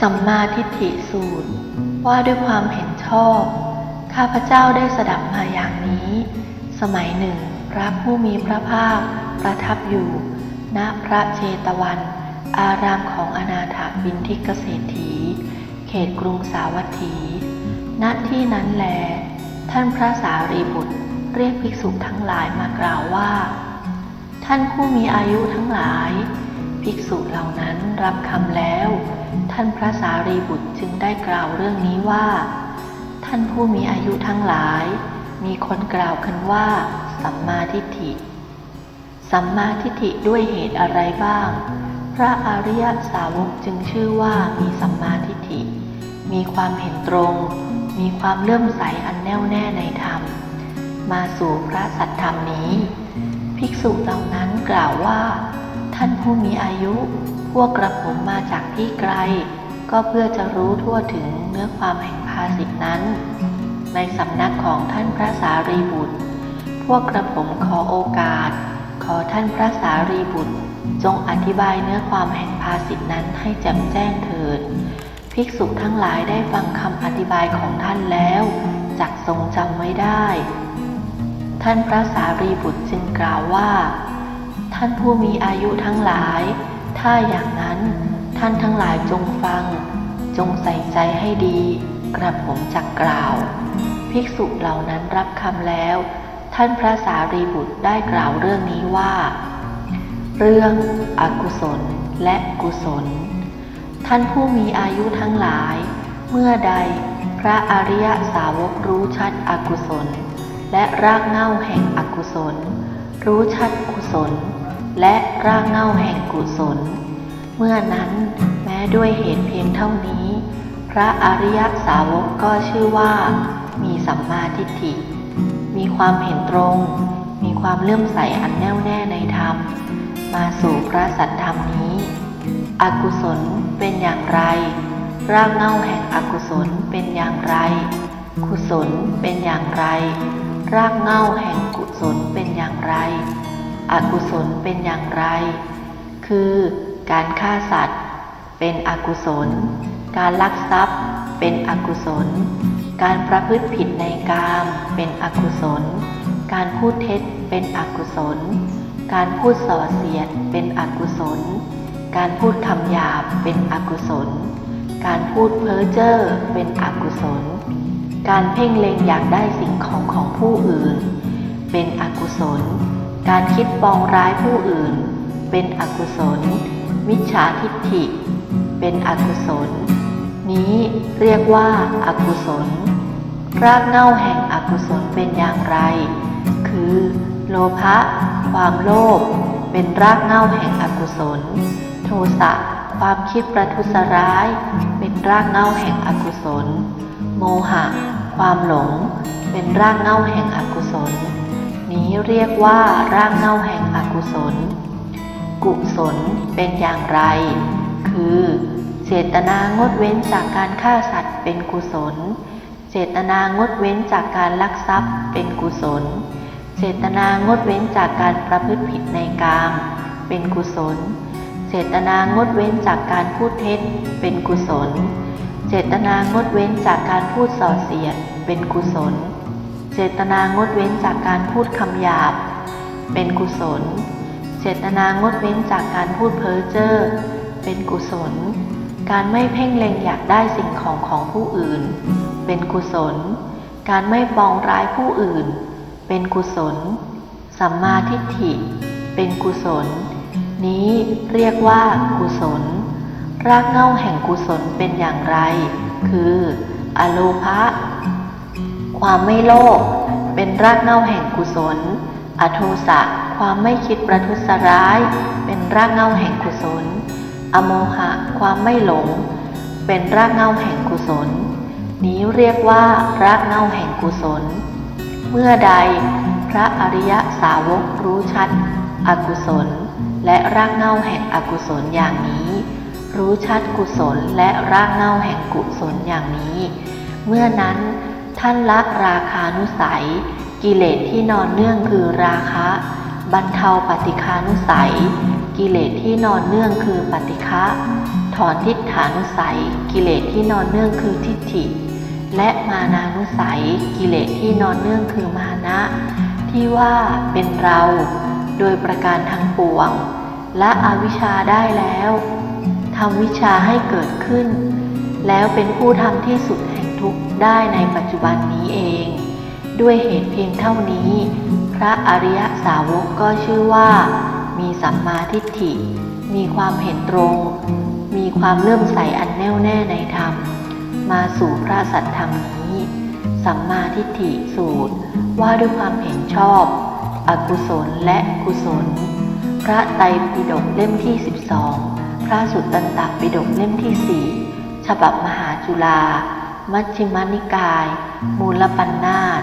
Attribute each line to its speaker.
Speaker 1: สัมมาทิฏฐิสูตร ว่าด้วยความเห็นชอบ ข้าพเจ้าได้สดับมาอย่างนี้ สมัยหนึ่ง พระผู้มีพระภาคประทับอยู่ ณพระเชตวัน อารามของอนาถาบินทิกเกษตรีเขตกรุงสาวัตถี ณที่นั้นแล ท่านพระสารีบุตรเรียกภิกษุทั้งหลายมากล่าวว่า ท่านผู้มีอายุทั้งหลาย ภิกษุเหล่านั้นรับคำแล้ว ท่านพระสารีบุตรจึงได้กล่าวเรื่องนี้ว่า ท่านผู้มีอายุทั้งหลาย มีคนกล่าวกันว่า สัมมาทิฏฐิ สัมมาทิฏฐิด้วยเหตุอะไรบ้าง พระอริยสาวกจึงชื่อว่ามีสัมมาทิฏฐิ มีความเห็นตรง มีความเลื่อมใสอันแน่วแน่ในธรรม มาสู่พระสัทธรรมนี้ ภิกษุเหล่านั้นกล่าวว่า ท่านผู้มีอายุ พวกกระผมมาจากที่ไกล ก็เพื่อจะรู้ทั่วถึงเนื้อความแห่งภาสิทธนั้น ในสำนักของท่านพระสารีบุตร พวกกระผมขอโอกาส ขอท่านพระสารีบุตร จงอธิบายเนื้อความแห่งภาสิทธนั้นให้แจ่มแจ้งเถิด ภิกษุทั้งหลายได้ฟังคำอธิบายของท่านแล้วจักทรงจำไว้ได้ ท่านพระสารีบุตรจึงกล่าวว่า ท่านผู้มีอายุทั้งหลาย ถ้าอย่างนั้นท่านทั้งหลายจงฟัง จงใส่ใจให้ดี กระผมจักกล่าว ภิกษุเหล่านั้นรับคำแล้ว ท่านพระสารีบุตรได้กล่าวเรื่องนี้ว่า เรื่องอกุศลและกุศล ท่านผู้มีอายุทั้งหลาย เมื่อใดพระอริยสาวกรู้ชัดอกุศล และรากเหง้าแห่งอกุศล รู้ชัดกุศล และรากเง้าแห่งกุศล เมื่อนั้นแม้ด้วยเหตุเพียงเท่านี้ พระอริยสาวกก็ชื่อว่า มีสัมมาทิฏฐิ มีความเห็นตรง มีความเลื่อมใสอันแน่วแน่ในธรรม มาสู่พระสัทธรรมนี้ อกุศลเป็นอย่างไร รากเง้าแห่งอกุศลเป็นอย่างไร กุศลเป็นอย่างไร รากเหง้าแห่งกุศลเป็นอย่างไร อกุศลเป็นอย่างไร คือการฆ่าสัตว์ เป็นอกุศล การลักทรัพย์ เป็นอกุศล การประพฤติผิดในกาม เป็นอกุศล การพูดเท็จเป็นอกุศล การพูดส่อเสียดเป็นอกุศล การพูดคำหยาบเป็นอกุศล การพูดเพ้อเจ้อเป็นอกุศล การเพ่งเล็งอยากได้สิ่งของของผู้อื่น เป็นอกุศล การคิดปองร้ายผู้อื่น เป็นอกุศล มิจฉาทิฏฐิ เป็นอกุศล นี้เรียกว่าอากุศล รากเหง้าแห่งอกุศลเป็นอย่างไร คือ โลภะความโลภเป็นรากเหง้าแห่งอกุศล โทสะความคิดประทุษร้าย เป็นรากเหง้าแห่งอกุศล โมหะ ความหลง เป็นรากเหง้าแห่งอกุศล นี้เรียกว่ารากเหง้าแห่งอกุศล กุศลเป็นอย่างไร คือเจตนางดเว้นจากการฆ่าสัตว์เป็นกุศล เจตนางดเว้นจากการลักทรัพย์เป็นกุศล เจตนางดเว้นจากการประพฤติผิดในกาม เป็นกุศล เจตนางดเว้นจากการพูดเท็จ เป็นกุศล เจตนางดเว้นจากการพูดส่อเสียด เป็นกุศล เจตนางดเว้นจากการพูดคำหยาบ เป็นกุศล เจตนางดเว้นจากการพูดเพ้อเจ้อ เป็นกุศล การไม่เพ่งเล็งอยากได้สิ่งของของผู้อื่น เป็นกุศล การไม่ปองร้ายผู้อื่น เป็นกุศล สัมมาทิฏฐิ เป็นกุศล นี้เรียกว่ากุศล รากเง้าแห่งกุศลเป็นอย่างไร คือ อโลภะ ความไม่โลภ เป็นรากเง้าแห่งกุศล อโทสะ ความไม่คิดประทุษร้าย เป็นรากเง้าแห่งกุศล อโมหะ ความไม่หลง เป็นรากเง้าแห่งกุศล นี้เรียกว่ารากเง้าแห่งกุศล เมื่อใดพระอริยสาวกรู้ชัด อกุศล และรากเง้าแห่งอกุศลอย่างนี้ รู้ชัดกุศลและรากเหง้าแห่งกุศลอย่างนี้ เมื่อนั้นท่านละราคานุสัย กิเลสที่นอนเนื่องคือราคะ บรรเทาปฏิคานุสัย กิเลสที่นอนเนื่องคือปฏิฆะถอนทิฏฐานุสัย กิเลสที่นอนเนื่องคือทิฏฐิ และมานานุสัย กิเลสที่นอนเนื่องคือมานะ ที่ว่าเป็นเรา โดยประการทั้งปวงและอวิชชาได้แล้ว ทำวิชาให้เกิดขึ้น แล้วเป็นผู้ทำที่สุดแห่งทุกข์ได้ในปัจจุบันนี้เอง ด้วยเหตุเพียงเท่านี้ พระอริยสาวกก็ชื่อว่า มีสัมมาทิฏฐิ มีความเห็นตรง มีความเลื่อมใสอันแน่วแน่ในธรรม มาสู่พระสัตธรรมนี้ สัมมาทิฏฐิสูตรว่าด้วยความเห็นชอบ อกุศลและกุศล พระไตรปิฎกเล่มที่ 12 พระสุตตันตปิฎกเล่มที่สี่ฉบับมหาจุฬา มัชฌิมนิกาย มูลปัญนาต